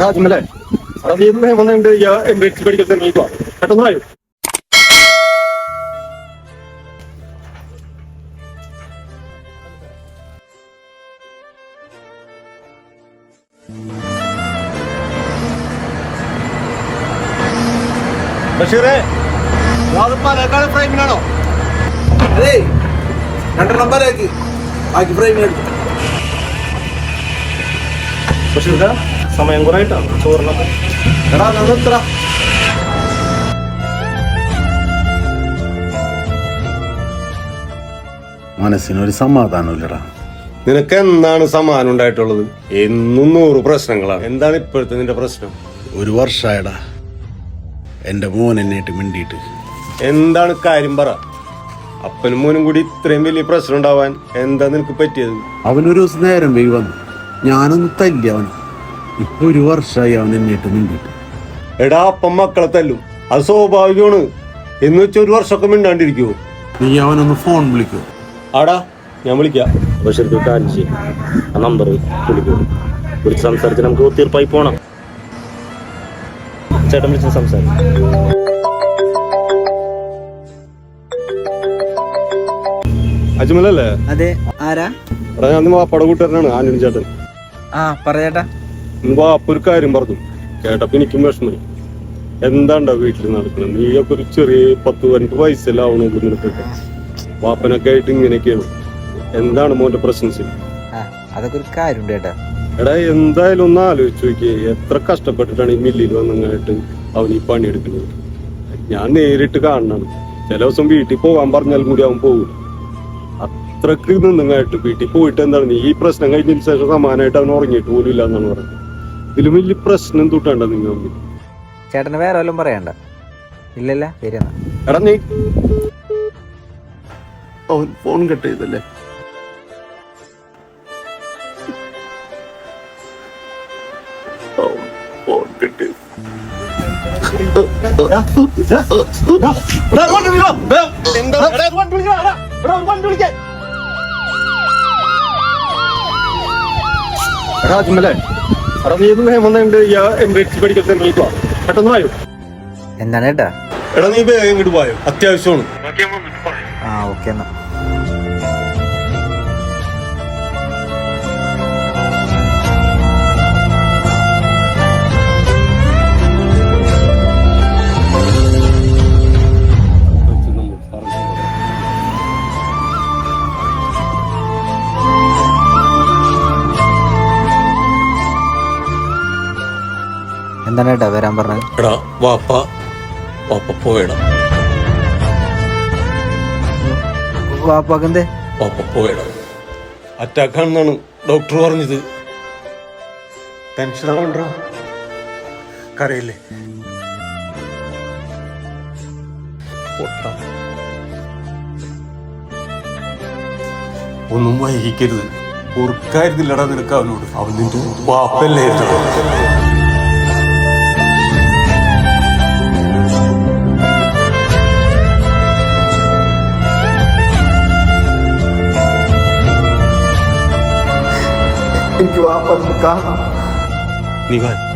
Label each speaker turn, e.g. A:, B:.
A: രാജ്മല്ലേ അറിയുന്ന വന്നിട്ട് എന്റെ പഠിക്കാൻ നീക്കുക പെട്ടെന്ന് വായു ബഷീറേ അത് പാലക്കാട് ഫ്രെയിമിനാണോ?
B: അതെ രണ്ടെണ്ണം പേരേക്ക് ബാക്കി ഫ്രെയിമിൽ എടുത്തു.
A: ബഷീർക്ക സമയം കുറേട്ടാണ് ചോറിനൊക്കെ.
B: എടാ എത്ര?
C: മനസ്സിനൊരു സമാധാനമില്ലടാ.
D: നിനക്ക് എന്താണ് സമാനം ഉണ്ടായിട്ടുള്ളത്? എന്നും നൂറ് പ്രശ്നങ്ങളാണ്. എന്താണ് ഇപ്പോഴത്തെ നിന്റെ പ്രശ്നം?
C: ഒരു വർഷമായടാ എന്റെ മോൻ എന്നിട്ട് മിണ്ടിയിട്ട്.
D: എന്താണ് കാര്യം പറ. അപ്പനും മോനും കൂടി ഇത്രയും വലിയ പ്രശ്നം ഉണ്ടാവാൻ എന്താ നിനക്ക് പറ്റിയത്?
C: അവനൊരു ദിവസം നേരം വൈകി വന്നു. ഞാനൊന്ന് തല്ലി അവൻ ഇപ്പൊ ഒരു വർഷമായി അവൻ എന്നിട്ട് മിണ്ടിട്ട്
D: എടാ അപ്പം മക്കളെ തല്ലും. അത് സ്വാഭാവികമാണ്. എന്ന് വെച്ചാൽ ഒരു വർഷമൊക്കെ മിണ്ടാണ്ടിരിക്കുവോ?
C: നീ അവനൊന്ന് ഫോൺ വിളിക്കോ.
D: ആടാ ഞാൻ വിളിക്കാം.
E: കാര്യം ചെയ്യും. ആ നമ്പർ വിളിക്കൂ. വിളിച്ച് സംസാരിച്ച് നമുക്ക് തീർപ്പായി പോണം. ചേട്ടൻ വിളിച്ച് സംസാരിക്കും.
D: അജ്മലല്ലേ?
F: അതെ ആരാ?
D: എടാ ഞാൻ പട കൂട്ടുകാരനാണ് ആന്റണി ചേട്ടൻ.
F: ആ പറയട്ടാ.
D: അപ്പൊ ഒരു കാര്യം പറഞ്ഞു. കേട്ടപ്പോ എനിക്കും വിഷമം എന്താണ്ടാ വീട്ടിൽ നടക്കുന്നത് നീയൊക്കെ ഒരു ചെറിയ പത്ത് പതിനെട്ട് വയസ്സെല്ലാം ആവണുള്ളൂ നിനക്കൊക്കെ വാപ്പനൊക്കെ ആയിട്ട് ഇങ്ങനെയൊക്കെയാണ്. എന്താണ് മോന്റെ പ്രശ്നം
F: ആ അതൊക്കെ ഒരു കാര്യമുണ്ട് ചേട്ടാ
D: എടാ എന്തായാലും ഒന്ന് ആലോചിച്ചു നോക്കിയേ. എത്ര കഷ്ടപ്പെട്ടിട്ടാണ് ഈ മില്ലിൽ വന്നങ്ങായിട്ട് അവൻ ഈ പണിയെടുക്കുന്നത് ഞാൻ നേരിട്ട് കാണണം. ചില ദിവസം വീട്ടിൽ പോകാൻ പറഞ്ഞാലും കൂടി അവൻ പോകും. അത്രയ്ക്ക് നിന്നങ്ങായിട്ട് വീട്ടിൽ പോയിട്ട് എന്താണ്? നീ ഈ പ്രശ്നം കഴിഞ്ഞതിന് ശേഷം സമാനമായിട്ട് അവൻ ഉറങ്ങിയിട്ട് പോലും ഇല്ല എന്നാണ് പറയുന്നത്. ഇതിലും വലിയ പ്രശ്നം തൊട്ടാണ്ട നിങ്ങൾ
F: ചേട്ടന് വേറെ വല്ലതും പറയണ്ട ഇല്ലല്ല ശരിയെന്നാ.
D: എടാ നീ
C: അവൻ ഫോൺ കട്ട് ചെയ്തല്ലേ?
A: പെട്ടെന്ന് വായു
F: എന്താണ് കേട്ടാ
D: എടാ നീ വേഗം ഇങ്ങോട്ട് പോയോ അത്യാവശ്യമാണ്.
F: ആ ഓക്കെ എന്നാ. ചേട്ടാ വരാൻ പറഞ്ഞത്.
D: എടാ വാപ്പ വാപ്പ പോയടാ.
F: വാപ്പാക്കെന്തേ
D: വാപ്പ പോയടാ. അറ്റാക്ക് ആണെന്നാണ് ഡോക്ടർ പറഞ്ഞത്. ടെൻഷൻ ആവണ്ട? കരയില്ലേ. ഒന്നും വൈകിക്കരുത്. പൊറുക്കായിരുന്നില്ലടാ നിനക്ക് അവനോട്. അവൻ നിന്റെ വാപ്പല്ലേ
B: എനിക്ക് വാപ്പ കാണാം
D: നീ വാ